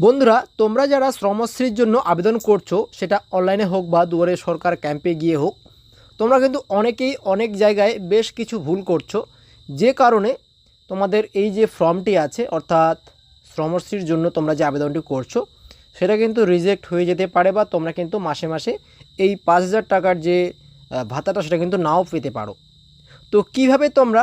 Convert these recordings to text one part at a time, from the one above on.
বন্ধুরা, তোমরা যারা শ্রমশ্রীর জন্য আবেদন করছ, সেটা অনলাইনে হোক বা দুয়ারে সরকার ক্যাম্পে গিয়ে হোক, তোমরা কিন্তু অনেকেই অনেক জায়গায় বেশ কিছু ভুল করছ। যে কারণে তোমাদের এই যে ফর্মটি আছে, অর্থাৎ শ্রমশ্রীর জন্য তোমরা যে আবেদনটি করছ, সেটা কিন্তু রিজেক্ট হয়ে যেতে পারে বা তোমরা কিন্তু মাসে মাসে এই পাঁচ হাজার টাকার যে ভাতাটা, সেটা কিন্তু নাও পেতে পারো। তো কীভাবে তোমরা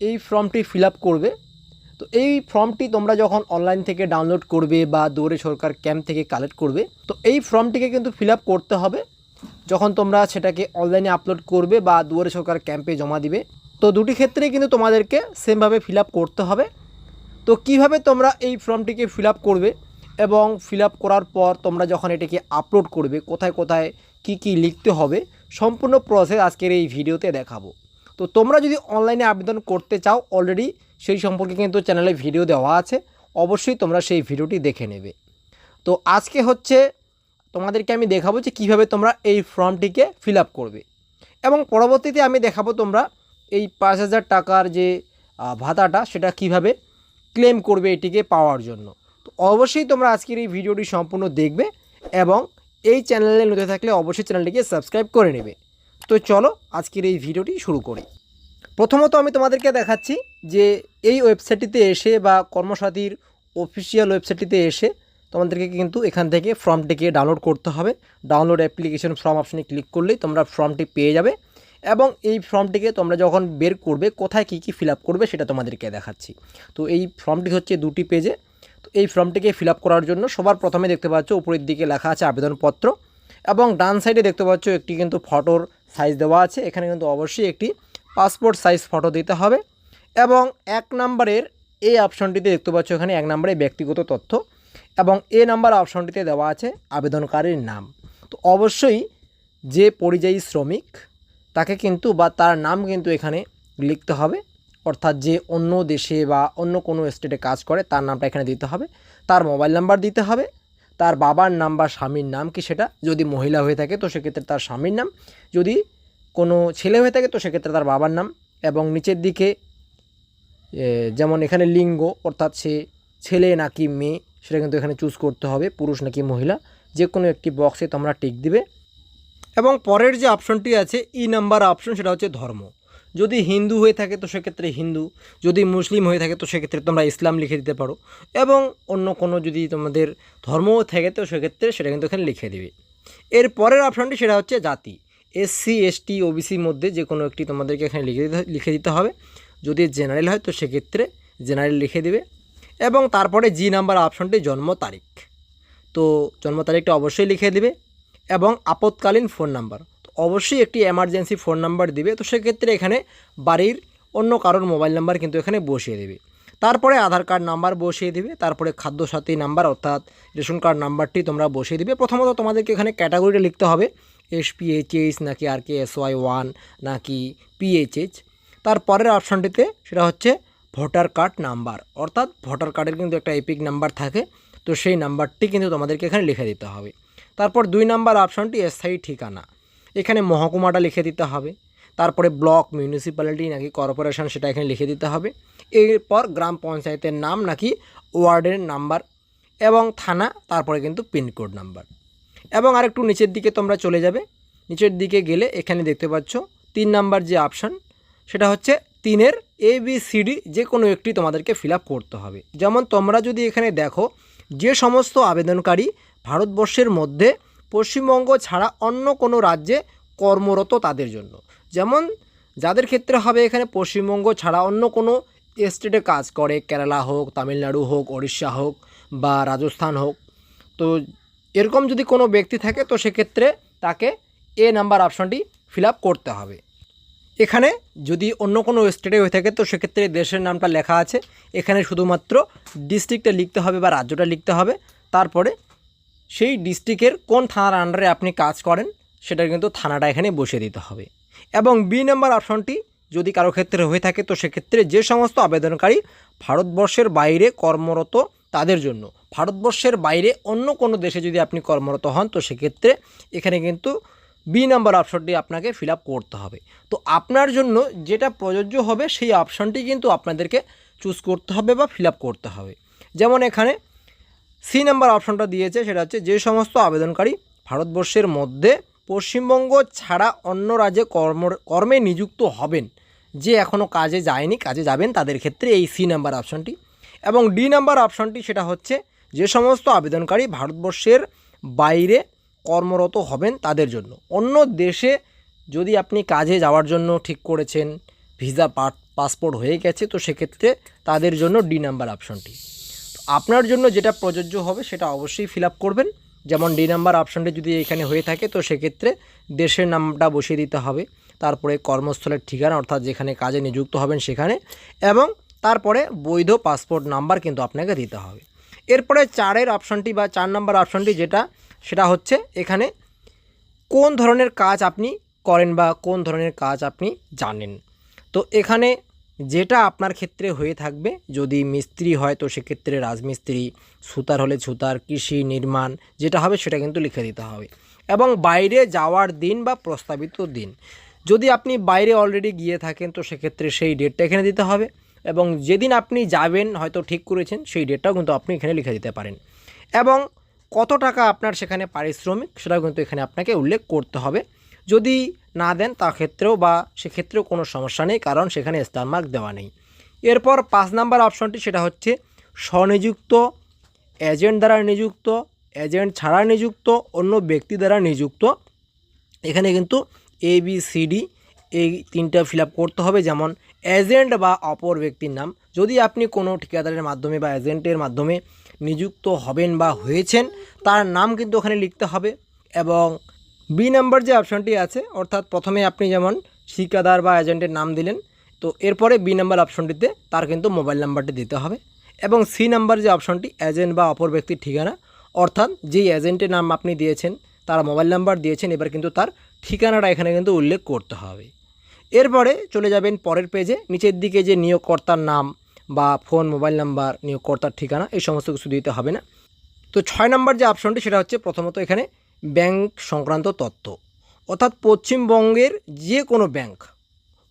এই ফর্মটি ফিল করবে? তো এই ফর্মটি তোমরা যখন অনলাইন থেকে ডাউনলোড করবে বা দৌড়ে সরকার ক্যাম্প থেকে কালেক্ট করবে, তো এই ফর্মটিকে কিন্তু ফিল করতে হবে। যখন তোমরা সেটাকে অনলাইনে আপলোড করবে বা দুয়ারে সরকার ক্যাম্পে জমা দিবে, তো দুটি ক্ষেত্রেই কিন্তু তোমাদেরকে সেমভাবে ফিল করতে হবে। তো কীভাবে তোমরা এই ফর্মটিকে ফিল করবে এবং ফিল করার পর তোমরা যখন এটাকে আপলোড করবে, কোথায় কোথায় কি কি লিখতে হবে, সম্পূর্ণ প্রসেস আজকের এই ভিডিওতে দেখাবো। তো তোমরা যদি অনলাইনে আবেদন করতে চাও অলরেডি সেই সম্পর্কে কিন্তু চ্যানেলে ভিডিও দেওয়া আছে। অবশ্যই তোমরা সেই ভিডিওটি দেখে নেবে। তো আজকে হচ্ছে তোমাদেরকে আমি দেখাবো যে কীভাবে তোমরা এই ফর্মটিকে ফিল করবে। এবং পরবর্তীতে আমি দেখাবো তোমরা এই পাঁচ হাজার টাকার যে ভাতাটা, সেটা কীভাবে ক্লেম করবে এটিকে পাওয়ার জন্য। তো অবশ্যই তোমরা আজকের এই ভিডিওটি সম্পূর্ণ দেখবে এবং এই চ্যানেলে নতুন থাকলে অবশ্যই চ্যানেলটিকে সাবস্ক্রাইব করে নেবে। তো চলো আজকের এই ভিডিওটি শুরু করি। প্রথমত আমি তোমাদেরকে দেখাচ্ছি যে এই ওয়েবসাইটটিতে এসে বা কর্মসাথীর অফিসিয়াল ওয়েবসাইটটিতে এসে তোমাদেরকে কিন্তু এখান থেকে ফর্মটিকে ডাউনলোড করতে হবে। ডাউনলোড অ্যাপ্লিকেশন ফর্ম অপশনে ক্লিক করলেই তোমরা ফর্মটি পেয়ে যাবে এবং এই ফর্মটিকে তোমরা যখন বের করবে, কোথায় কী কী ফিল করবে সেটা তোমাদেরকে দেখাচ্ছি। তো এই ফর্মটি হচ্ছে দুটি পেজে। তো এই ফর্মটিকে ফিল করার জন্য সবার প্রথমে দেখতে পাচ্ছ উপরের দিকে লেখা আছে আবেদনপত্র এবং ডান সাইডে দেখতে পাচ্ছ একটি কিন্তু ফটোর সাইজ দেওয়া আছে। এখানে কিন্তু অবশ্যই একটি পাসপোর্ট সাইজ ফটো দিতে হবে এবং এক নম্বরের এই অপশনটিতে দেখতে পাচ্ছ এখানে এক নম্বরে ব্যক্তিগত তথ্য এবং এ নাম্বার অপশনটিতে দেওয়া আছে আবেদনকারীর নাম। তো অবশ্যই যে পরিযায়ী শ্রমিক তাকে কিন্তু বা তার নাম কিন্তু এখানে লিখতে হবে। অর্থাৎ যে অন্য দেশে বা অন্য কোনো স্টেটে কাজ করে তার নামটা এখানে দিতে হবে। তার মোবাইল নাম্বার দিতে হবে। তার বাবার নাম বা স্বামীর নাম কি সেটা? যদি মহিলা হয়ে থাকে তো সেক্ষেত্রে তার স্বামীর নাম। যদি কোনো ছেলে হয়ে থাকে তো সেক্ষেত্রে তার বাবার নাম এবং নিচের দিকে যেমন এখানে লিঙ্গ, অর্থাৎ সে ছেলে নাকি মেয়ে, সেটা কিন্তু এখানে চুজ করতে হবে, পুরুষ নাকি মহিলা যে কোনো একটি বক্সে তোমরা টিক দিবে। এবং পরের যে অপশনটি আছে ই নাম্বার অপশন সেটা হচ্ছে ধর্ম। যদি হিন্দু হয়ে থাকে তো সেক্ষেত্রে হিন্দু, যদি মুসলিম হয়ে থাকে তো সেক্ষেত্রে তোমরা ইসলাম লিখে দিতে পারো। এবং অন্য কোনো যদি তোমাদের ধর্মও থাকে তো সেক্ষেত্রে সেটা কিন্তু এখানে লিখে দিবে। এর পরের অপশনটি সেটা হচ্ছে জাতি। এসসি এসটি ওবিসির মধ্যে যে কোনো একটি তোমাদেরকে এখানে লিখে দিতে লিখে দিতে হবে। যদি জেনারেল হয় তো সেক্ষেত্রে জেনারেল লিখে দিবে। এবং তারপরে জি নাম্বার অপশনটি জন্ম তারিখ। তো জন্ম তারিখটা অবশ্যই লিখে দিবে এবং আপৎকালীন ফোন নাম্বার তো অবশ্যই একটি এমার্জেন্সি ফোন নাম্বার দিবে। তো সেক্ষেত্রে এখানে বাড়ির অন্য কারোর মোবাইল নাম্বার কিন্তু এখানে বসিয়ে দেবে। তারপরে আধার কার্ড নাম্বার বসিয়ে দিবে। তারপরে খাদ্যসাথী নাম্বার অর্থাৎ রেশন কার্ড নাম্বারটি তোমরা বসিয়ে দিবে। প্রথমত তোমাদেরকে এখানে ক্যাটাগরিটা লিখতে হবে। এস পিএইচএস নাকি R K S Y one, নাকি পিএইচএইচ তারপরের অপশানটিতে সেটা হচ্ছে ভোটার কার্ড নাম্বার। অর্থাৎ ভোটার কার্ডের কিন্তু একটা এপিক নাম্বার থাকে, তো সেই নাম্বারটি কিন্তু তোমাদেরকে এখানে লিখে দিতে হবে। তারপর দুই নাম্বার অপশানটি স্থায়ী ঠিকানা। এখানে মহকুমাটা লিখে দিতে হবে। তারপরে ব্লক, মিউনিসিপ্যালিটি, নাকি কর্পোরেশন, সেটা এখানে লিখে দিতে হবে। এরপর গ্রাম পঞ্চায়েতের নাম, নাকি ওয়ার্ডের নাম্বার এবং থানা, তারপরে কিন্তু পিনকোড নাম্বার। এবং আরেকটু নিচের দিকে তোমরা চলে যাবে। নিচের দিকে গেলে এখানে দেখতে পাচ্ছ তিন নাম্বার যে অপশান সেটা হচ্ছে তিনের এ বি সিডি যে কোনো একটি তোমাদেরকে ফিল করতে হবে। যেমন তোমরা যদি এখানে দেখো, যে সমস্ত আবেদনকারী ভারতবর্ষের মধ্যে পশ্চিমবঙ্গ ছাড়া অন্য কোনো রাজ্যে কর্মরত তাদের জন্য। যেমন যাদের ক্ষেত্রে হবে এখানে পশ্চিমবঙ্গ ছাড়া অন্য কোনো স্টেটে কাজ করে, কেরালা হোক, তামিলনাড়ু হোক, ওড়িশা হোক বা রাজস্থান হোক। তো এরকম যদি কোনো ব্যক্তি থাকে, তো সেক্ষেত্রে তাকে এ নাম্বার অপশনটি ফিল করতে হবে। এখানে যদি অন্য কোনো স্টেটে হয়ে থাকে, তো সেক্ষেত্রে দেশের নামটা লেখা আছে। এখানে শুধুমাত্র ডিস্ট্রিক্টটা লিখতে হবে বা রাজ্যটা লিখতে হবে। তারপরে সেই ডিস্ট্রিক্টের কোন থানার আন্ডারে আপনি কাজ করেন, সেটা কিন্তু থানাটা এখানে বসিয়ে দিতে হবে। এবং বি নাম্বার অপশনটি যদি কারও ক্ষেত্রে হয়ে থাকে, তো সেক্ষেত্রে যে সমস্ত আবেদনকারী ভারতবর্ষের বাইরে কর্মরত তাদের জন্য। ভারতবর্ষের বাইরে অন্য কোনো দেশে যদি আপনি কর্মরত হন, তো সেক্ষেত্রে এখানে কিন্তু বি নাম্বার অপশনটি আপনাকে ফিল করতে হবে। তো আপনার জন্য যেটা প্রযোজ্য হবে, সেই অপশনটি কিন্তু আপনাদেরকে চুজ করতে হবে বা ফিল করতে হবে। যেমন এখানে সি নাম্বার অপশনটা দিয়েছে, সেটা হচ্ছে যে সমস্ত আবেদনকারী ভারতবর্ষের মধ্যে পশ্চিমবঙ্গ ছাড়া অন্য রাজ্যে কর্ম, কর্মে নিযুক্ত হবেন, যে এখনও কাজে যায়নি, কাজে যাবেন, তাদের ক্ষেত্রে এই সি নাম্বার অপশনটি এবং ডি নাম্বার অপশনটি সেটা হচ্ছে যে সমস্ত আবেদনকারী ভারতবর্ষের বাইরে কর্মরত হবেন তাদের জন্য। অন্য দেশে যদি আপনি কাজে যাওয়ার জন্য ঠিক করেছেন, ভিসা পাসপোর্ট হয়ে গেছে, তো সেক্ষেত্রে তাদের জন্য ডি নাম্বার অপশনটি। আপনার জন্য যেটা প্রযোজ্য হবে সেটা অবশ্যই ফিল করবেন। যেমন ডি নাম্বার অপশনটি যদি এখানে হয়ে থাকে, তো সেক্ষেত্রে দেশের নামটা বসিয়ে দিতে হবে। তারপরে কর্মস্থলের ঠিকানা, অর্থাৎ যেখানে কাজে নিযুক্ত হবেন সেখানে। এবং তারপরে বৈধ পাসপোর্ট নাম্বার কিন্তু আপনাকে দিতে হবে। এরপরে চারের অপশনটি বা চার নাম্বার অপশনটি যেটা, সেটা হচ্ছে এখানে কোন ধরনের কাজ আপনি করেন বা কোন ধরনের কাজ আপনি জানেন। তো এখানে যেটা আপনার ক্ষেত্রে হয়ে থাকবে, যদি মিস্ত্রি হয় তো সেক্ষেত্রে রাজমিস্ত্রি, সুতার হলে সুতার, কৃষি, নির্মাণ, যেটা হবে সেটা কিন্তু লিখে দিতে হবে। এবং বাইরে যাওয়ার দিন বা প্রস্তাবিত দিন, যদি আপনি বাইরে অলরেডি গিয়ে থাকেন তো সেক্ষেত্রে সেই ডেটটা এখানে দিতে হবে। এবং যেদিন আপনি যাবেন, হয়তো ঠিক করেছেন, সেই ডেটটাও কিন্তু আপনি এখানে লিখে দিতে পারেন। এবং কত টাকা আপনার সেখানে পারিশ্রমিক, সেটাও কিন্তু এখানে আপনাকে উল্লেখ করতে হবে। যদি না দেন, তা ক্ষেত্রেও বা সেক্ষেত্রেও কোনো সমস্যা নেই, কারণ সেখানে স্টার মার্ক দেওয়া নেই। এরপর পাঁচ নাম্বার অপশনটি সেটা হচ্ছে স্বনিযুক্ত এজেন্ট দ্বারা নিযুক্ত এজেন্ট ছাড়া নিযুক্ত, অন্য ব্যক্তি দ্বারা নিযুক্ত। এখানে কিন্তু এ বি সি ডি এই তিনটা ফিল করতে হবে। যেমন এজেন্ট বা অপর ব্যক্তির নাম। যদি আপনি কোনো ঠিকাদারের মাধ্যমে বা এজেন্টের মাধ্যমে নিযুক্ত হবেন বা হয়েছেন, তার নাম কিন্তু ওখানে লিখতে হবে এবং বি নাম্বার যে অপশনটি আছে, অর্থাৎ প্রথমে আপনি যেমন ঠিকাদার বা এজেন্টের নাম দিলেন, তো এরপরে বি নাম্বার অপশনটিতে তার কিন্তু মোবাইল নাম্বারটি দিতে হবে এবং সি নাম্বার যে অপশনটি এজেন্ট বা অপর ব্যক্তির ঠিকানা, অর্থাৎ যেই এজেন্টের নাম আপনি দিয়েছেন, তার মোবাইল নাম্বার দিয়েছেন, এবার কিন্তু তার ঠিকানাটা এখানে কিন্তু উল্লেখ করতে হবে। এরপরে চলে যাবেন পরের পেজে নিচের দিকে যে নিয়োগকর্তার নাম বা ফোন মোবাইল নাম্বার নিয়োগকর্তার ঠিকানা, এই সমস্ত কিছু দিতে হবে না। তো ছয় নম্বর যে অপশনটি সেটা হচ্ছে প্রথমত এখানে ব্যাংক সংক্রান্ত তথ্য। অর্থাৎ পশ্চিমবঙ্গের যে কোনো ব্যাংক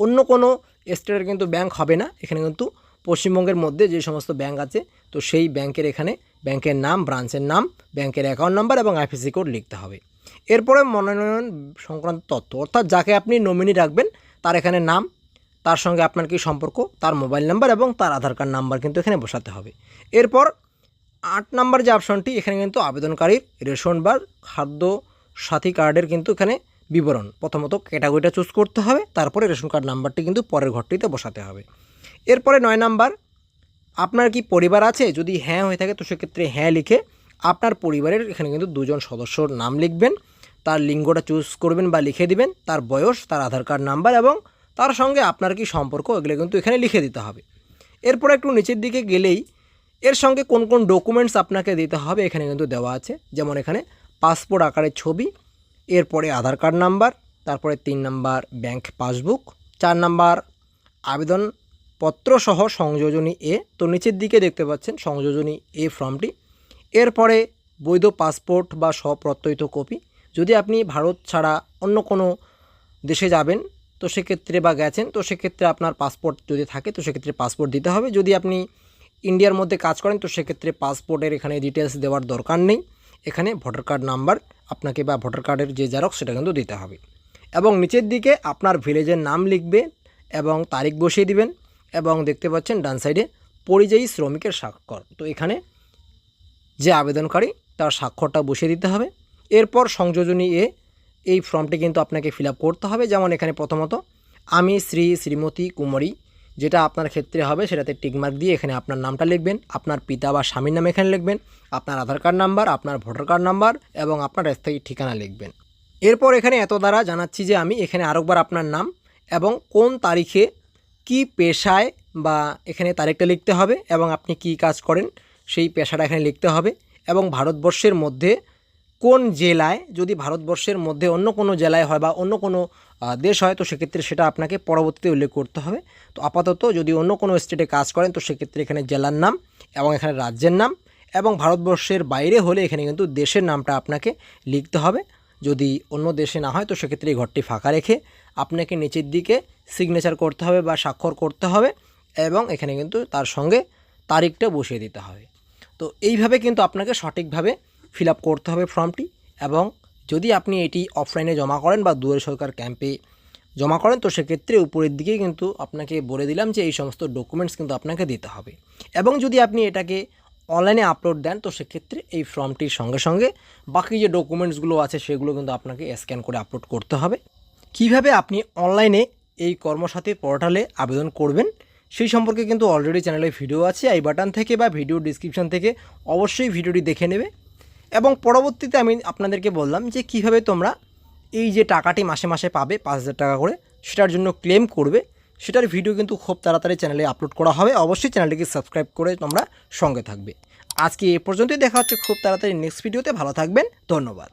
অন্য কোনো স্টেটের কিন্তু ব্যাংক হবে না। এখানে কিন্তু পশ্চিমবঙ্গের মধ্যে যে সমস্ত ব্যাংক আছে, তো সেই ব্যাংকের এখানে ব্যাংকের নাম ব্রাঞ্চের নাম ব্যাংকের অ্যাকাউন্ট নাম্বার এবং আইপিসি কোড লিখতে হবে। এরপরে মনোনয়ন সংক্রান্ত তথ্য, অর্থাৎ যাকে আপনি নমিনি রাখবেন তার এখানে নাম, তার সঙ্গে আপনার কি সম্পর্ক, তার মোবাইল নাম্বার এবং তার আধার কার্ড নাম্বার কিন্তু এখানে বসাতে হবে। এরপর আট নাম্বার যে অপশনটি, এখানে কিন্তু আবেদনকারীর রেশন বা খাদ্য সাথী কার্ডের কিন্তু এখানে বিবরণ। প্রথমত ক্যাটাগরিটা চুজ করতে হবে, তারপরে রেশন কার্ড নাম্বারটি কিন্তু পরের ঘরটিতে বসাতে হবে। এরপরে নয় নাম্বার, আপনার কি পরিবার আছে? যদি হ্যাঁ হয়ে থাকে, তো সেক্ষেত্রে হ্যাঁ লিখে আপনার পরিবারের এখানে কিন্তু দুজন সদস্যর নাম লিখবেন। তার লিঙ্গটা চুজ করবেন বা লিখে দিবেন, তার বয়স, তার আধার কার্ড নাম্বার এবং তার সঙ্গে আপনার কি সম্পর্ক, এগুলো কিন্তু এখানে লিখে দিতে হবে। এরপর একটু নিচের দিকে গেলেই এর সঙ্গে কোন কোন ডকুমেন্টস আপনাকে দিতে হবে এখানে কিন্তু দেওয়া আছে। যেমন এখানে পাসপোর্ট আকারের ছবি, এরপরে আধার কার্ড নাম্বার তারপরে তিন নাম্বার ব্যাংক পাসবুক চার নাম্বার আবেদনপত্র সহ সংযোজনী এ তো নিচের দিকে দেখতে পাচ্ছেন সংযোজনী এ ফর্মটি এরপরে বৈধ পাসপোর্ট বা স্বপ্রত্যয়িত কপি যদি আপনি ভারত ছাড়া অন্য কোনো দেশে যাবেন, তো সেক্ষেত্রে বা গেছেন, তো সেক্ষেত্রে আপনার পাসপোর্ট যদি থাকে, তো সেক্ষেত্রে পাসপোর্ট দিতে হবে। যদি আপনি ইন্ডিয়ার মধ্যে কাজ করেন, তো সেক্ষেত্রে পাসপোর্টের এখানে ডিটেলস দেওয়ার দরকার নেই। এখানে ভোটার কার্ড নাম্বার আপনাকে বা ভোটার কার্ডের যে জেরক্স সেটা কিন্তু দিতে হবে। এবং নিচের দিকে আপনার ভিলেজের নাম লিখবে এবং তারিখ বসিয়ে দিবেন এবং দেখতে পাচ্ছেন ডান সাইডে পরিযায়ী শ্রমিকের স্বাক্ষর। তো এখানে যে আবেদনকারী, তার স্বাক্ষরটা বসিয়ে দিতে হবে। এরপর সংযোজনী এ, এই ফর্মটি কিন্তু আপনাকে ফিল করতে হবে। যেমন এখানে প্রথমত, আমি শ্রী শ্রীমতী কুমারী, যেটা আপনার ক্ষেত্রে হবে, সেটাতে টিকমার্ক দিয়ে এখানে আপনার নামটা লিখবেন, আপনার পিতা বা স্বামীর নাম এখানে লিখবেন, আপনার আধার কার্ড নাম্বার, আপনার ভোটার কার্ড নাম্বার এবং আপনার স্থায়ী ঠিকানা লিখবেন। এরপর এখানে এত দ্বারা জানাচ্ছি যে আমি এখানে আরেকবার আপনার নাম এবং কোন তারিখে কি পেশায় বা এখানে তারিখটা লিখতে হবে এবং আপনি কি কাজ করেন, সেই পেশাটা এখানে লিখতে হবে এবং ভারতবর্ষের মধ্যে কোন জেলায় যদি ভারতবর্ষের মধ্যে অন্য কোনো জেলায় হয় বা অন্য কোনো দেশ হয়, তো সেক্ষেত্রে সেটা আপনাকে পরবর্তীতে উল্লেখ করতে হবে। তো আপাতত যদি অন্য কোনো স্টেটে কাজ করেন, তো সেক্ষেত্রে এখানে জেলার নাম এবং এখানে রাজ্যের নাম এবং ভারতবর্ষের বাইরে হলে এখানে কিন্তু দেশের নামটা আপনাকে লিখতে হবে। যদি অন্য দেশে না হয়, তো সেক্ষেত্রে এই ঘরটি ফাঁকা রেখে আপনাকে নিচের দিকে সিগনেচার করতে হবে বা স্বাক্ষর করতে হবে এবং এখানে কিন্তু তার সঙ্গে তারিখটা বসিয়ে দিতে হবে। তো এইভাবে কিন্তু আপনাকে সঠিকভাবে ফিল আপ করতে হবে ফর্মটি এবং যদি আপনি এটি অফলাইনে জমা করেন বা দুয়ারে সরকার ক্যাম্পে জমা করেন, তো সেক্ষেত্রে উপরের দিকেই কিন্তু আপনাকে বলে দিলাম যে এই সমস্ত ডকুমেন্টস কিন্তু আপনাকে দিতে হবে। এবং যদি আপনি এটাকে অনলাইনে আপলোড দেন, তো সেক্ষেত্রে এই ফর্মটির সঙ্গে সঙ্গে বাকি যে ডকুমেন্টসগুলো আছে, সেগুলো কিন্তু আপনাকে স্ক্যান করে আপলোড করতে হবে। কীভাবে আপনি অনলাইনে এই কর্মসাথী পোর্টালে আবেদন করবেন, সেই সম্পর্কে কিন্তু অলরেডি চ্যানেলে ভিডিও আছে। এই বাটন থেকে বা ভিডিও ডিসক্রিপশন থেকে অবশ্যই ভিডিওটি দেখে নেবে। এবং পরবর্তীতে আমি আপনাদেরকে বললাম যে কীভাবে তোমরা এই যে টাকাটি মাসে মাসে পাবে পাঁচ হাজার টাকা করে, সেটার জন্য ক্লেম করবে। সেটার ভিডিও কিন্তু খুব তাড়াতাড়ি চ্যানেলে আপলোড করা হবে। অবশ্যই চ্যানেলটিকে সাবস্ক্রাইব করে তোমরা সঙ্গে থাকবে। আজকে এ পর্যন্তই, দেখা হচ্ছে খুব তাড়াতাড়ি নেক্সট ভিডিওতে ভালো থাকবেন, ধন্যবাদ।